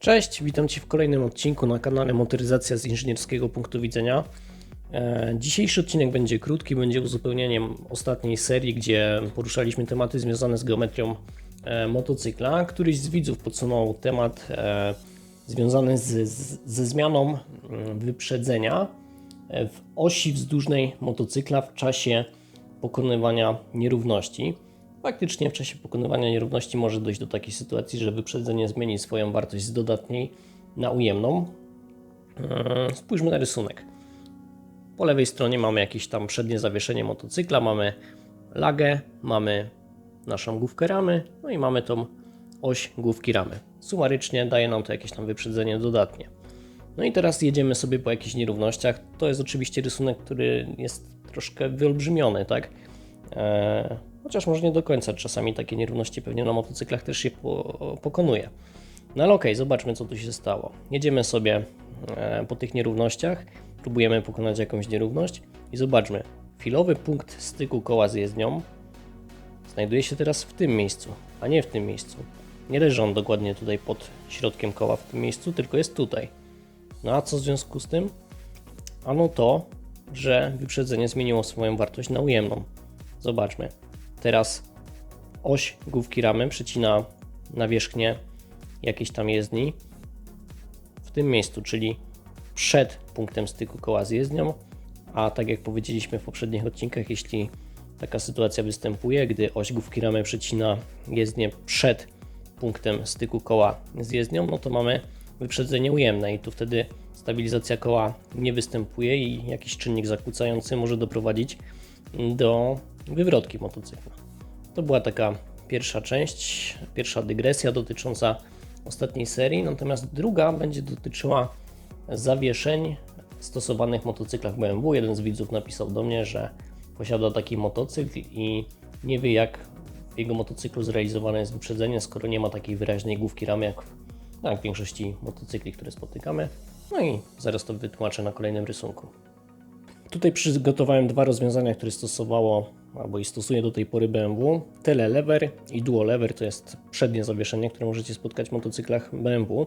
Cześć, witam Cię w kolejnym odcinku na kanale Motoryzacja z inżynierskiego punktu widzenia. E, Dzisiejszy odcinek będzie krótki, będzie uzupełnieniem ostatniej serii, gdzie poruszaliśmy tematy związane z geometrią e, motocykla. Któryś z widzów podsunął temat e, związany z, z, ze zmianą wyprzedzenia w osi wzdłużnej motocykla w czasie pokonywania nierówności. Faktycznie w czasie pokonywania nierówności może dojść do takiej sytuacji, że wyprzedzenie zmieni swoją wartość z dodatniej na ujemną. Eee, Spójrzmy na rysunek. Po lewej stronie mamy jakieś tam przednie zawieszenie motocykla, mamy lagę, mamy naszą główkę ramy, no i mamy tą oś główki ramy. Sumarycznie daje nam to jakieś tam wyprzedzenie dodatnie. No i teraz jedziemy sobie po jakichś nierównościach. To jest oczywiście rysunek, który jest troszkę wyolbrzymiony, tak? Eee, chociaż może nie do końca. Czasami takie nierówności pewnie na motocyklach też się po, pokonuje. No ale okej, zobaczmy co tu się stało. Jedziemy sobie e, po tych nierównościach, próbujemy pokonać jakąś nierówność i zobaczmy. Filowy punkt styku koła z jezdnią znajduje się teraz w tym miejscu, a nie w tym miejscu. Nie leży on dokładnie tutaj pod środkiem koła w tym miejscu, tylko jest tutaj. No a co w związku z tym? Ano to, że wyprzedzenie zmieniło swoją wartość na ujemną. Zobaczmy. Teraz oś główki ramy przecina nawierzchnię jakiejś tam jezdni w tym miejscu, czyli przed punktem styku koła z jezdnią, a tak jak powiedzieliśmy w poprzednich odcinkach, jeśli taka sytuacja występuje, gdy oś główki ramy przecina jezdnię przed punktem styku koła z jezdnią, no to mamy wyprzedzenie ujemne i tu wtedy stabilizacja koła nie występuje i jakiś czynnik zakłócający może doprowadzić do wywrotki motocykla. To była taka pierwsza część, pierwsza dygresja dotycząca ostatniej serii, natomiast druga będzie dotyczyła zawieszeń stosowanych w motocyklach BMW. Jeden z widzów napisał do mnie, że posiada taki motocykl i nie wie jak w jego motocyklu zrealizowane jest wyprzedzenie, skoro nie ma takiej wyraźnej główki ramy jak w, no, jak w większości motocykli, które spotykamy. No i zaraz to wytłumaczę na kolejnym rysunku. Tutaj przygotowałem dwa rozwiązania, które stosowało albo i stosuje do tej pory BMW. Telelever i Duolever to jest przednie zawieszenie, które możecie spotkać w motocyklach BMW.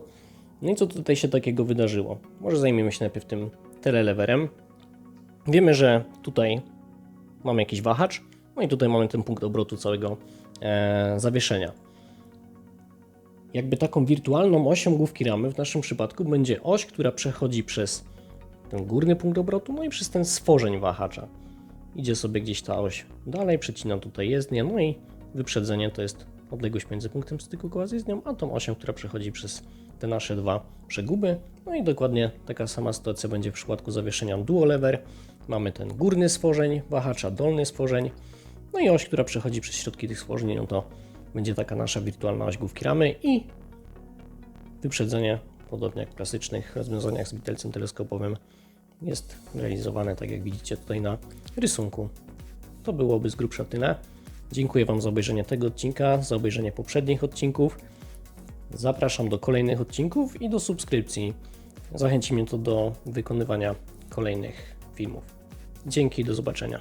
No i co tutaj się takiego wydarzyło? Może zajmiemy się najpierw tym teleleverem. Wiemy, że tutaj mamy jakiś wahacz, no i tutaj mamy ten punkt obrotu całego e, zawieszenia. Jakby taką wirtualną osią główki ramy w naszym przypadku będzie oś, która przechodzi przez ten górny punkt obrotu, no i przez ten stworzeń wahacza. Idzie sobie gdzieś ta oś dalej, przecina tutaj jezdnię, no i wyprzedzenie to jest odległość między punktem styku koła z jezdnią, a tą osią, która przechodzi przez te nasze dwa przeguby. No i dokładnie taka sama sytuacja będzie w przypadku zawieszenia dual lever. Mamy ten górny stworzeń wahacza, dolny stworzeń, no i oś, która przechodzi przez środki tych stworzeń, no to będzie taka nasza wirtualna oś główki ramy i wyprzedzenie, podobnie jak w klasycznych rozwiązaniach z widelcem teleskopowym, jest realizowane tak jak widzicie tutaj na rysunku. To byłoby z grubsza tyle. Dziękuję Wam za obejrzenie tego odcinka, za obejrzenie poprzednich odcinków. Zapraszam do kolejnych odcinków i do subskrypcji. Zachęci mnie to do wykonywania kolejnych filmów. Dzięki, do zobaczenia.